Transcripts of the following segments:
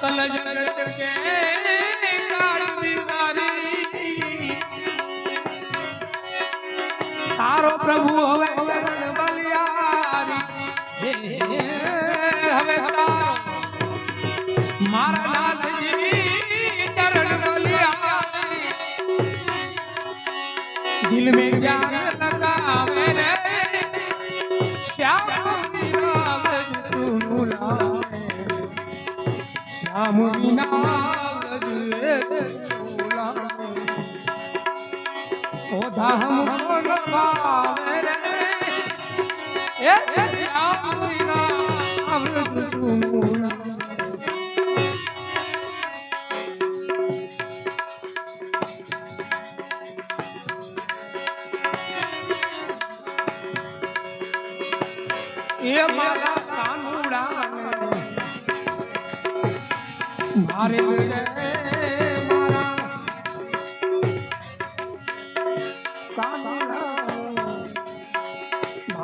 કલ જગત કે તારો પ્રભુ હવે ચરણ બલિયારી. હવે મારા નાથજી ચરણ દિલ મેં ક્યાં રામ વિના ઓ ધામ કોણ પાવે રે એ શ્યામ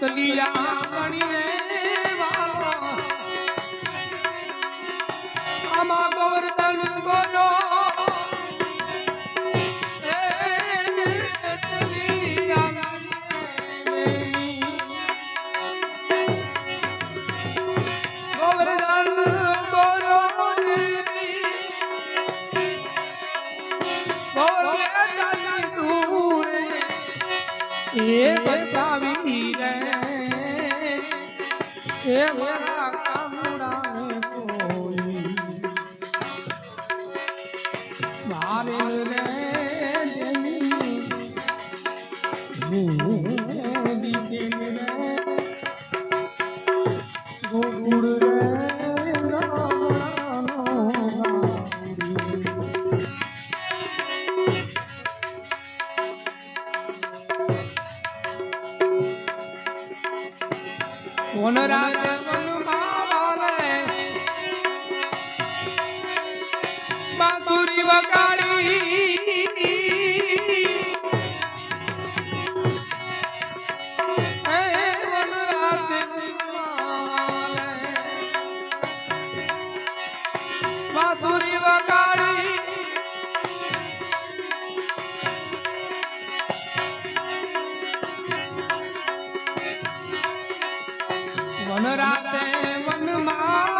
કલિયા મણી 嗯嗯 વન રાતે વનમાં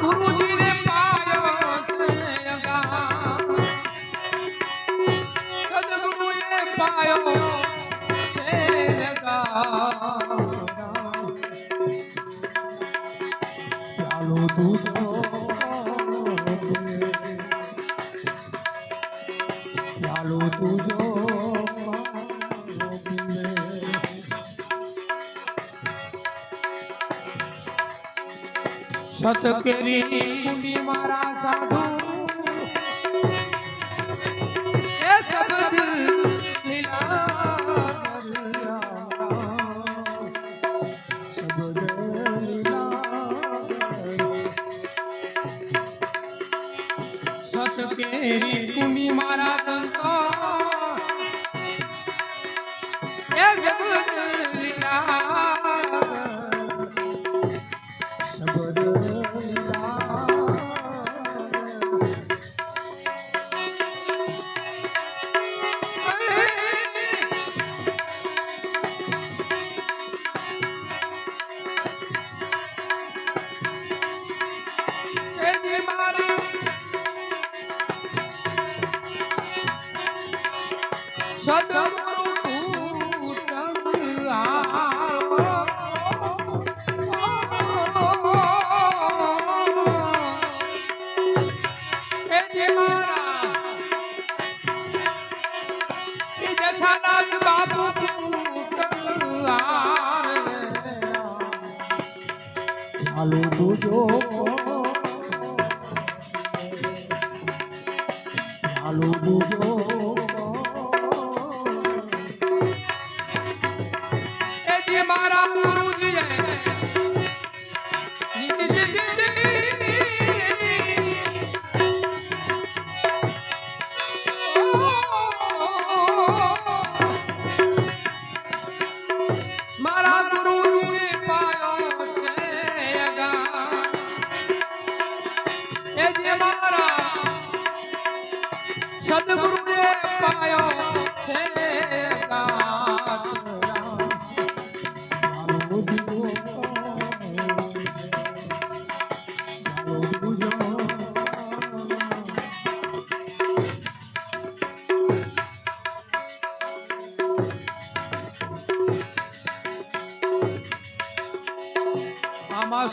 我的墨 હાલો જોજો હાલો જોજો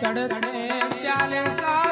चढ़ते चालीसा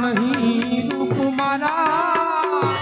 નહીં રૂપ મારા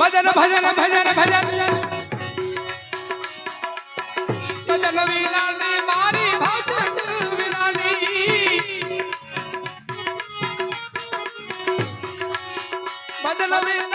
ભજન ભજન ભજન ભજન. ભજન ભજન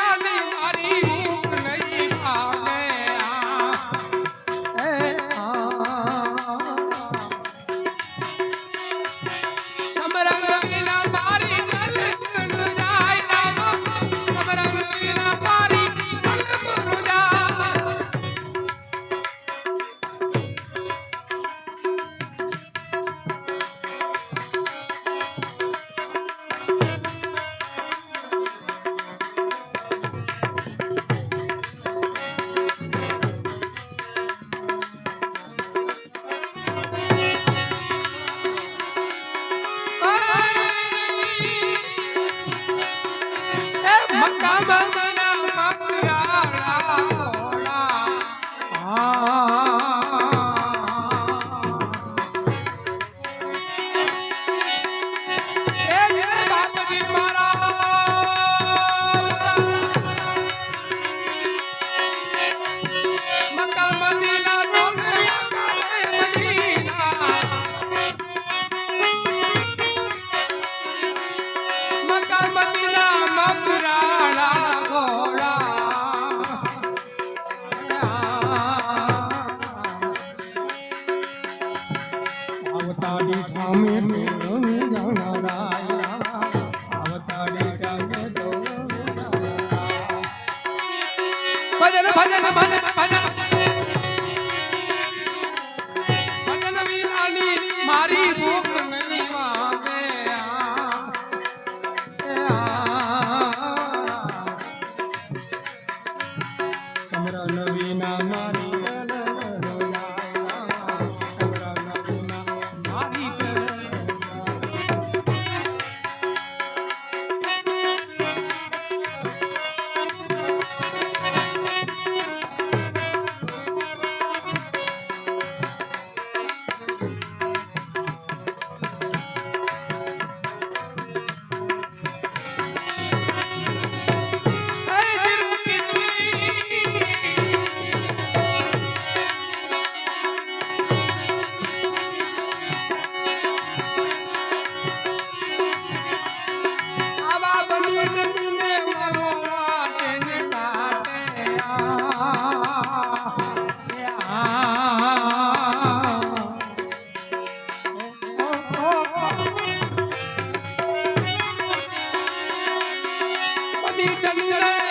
জানি জানি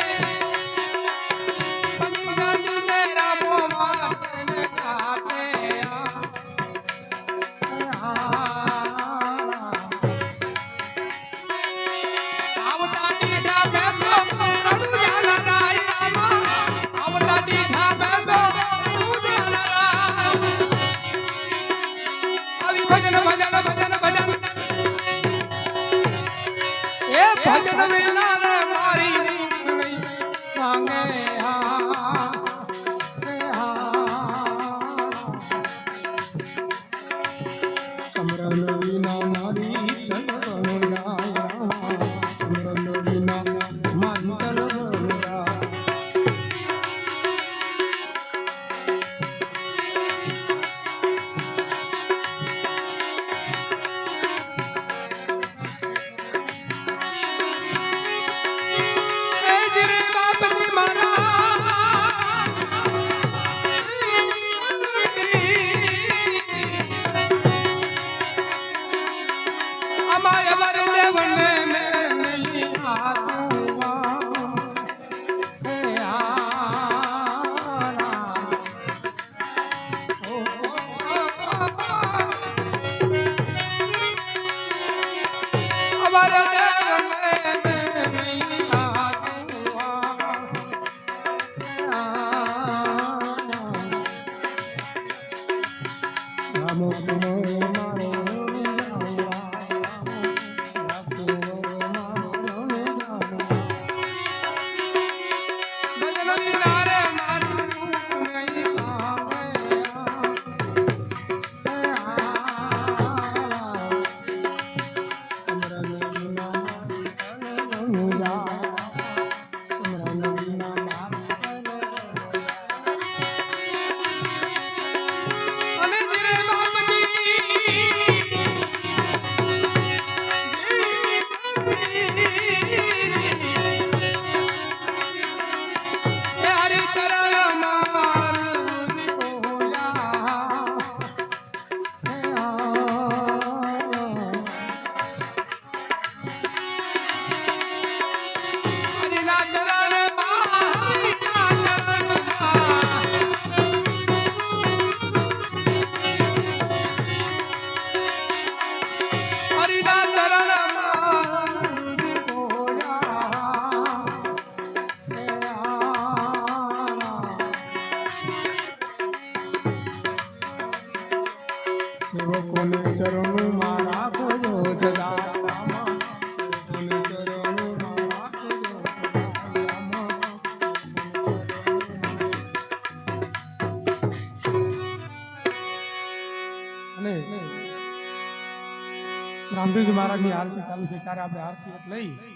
રામો તુમો મારો ત્યારે આપણે આરતી લઈ.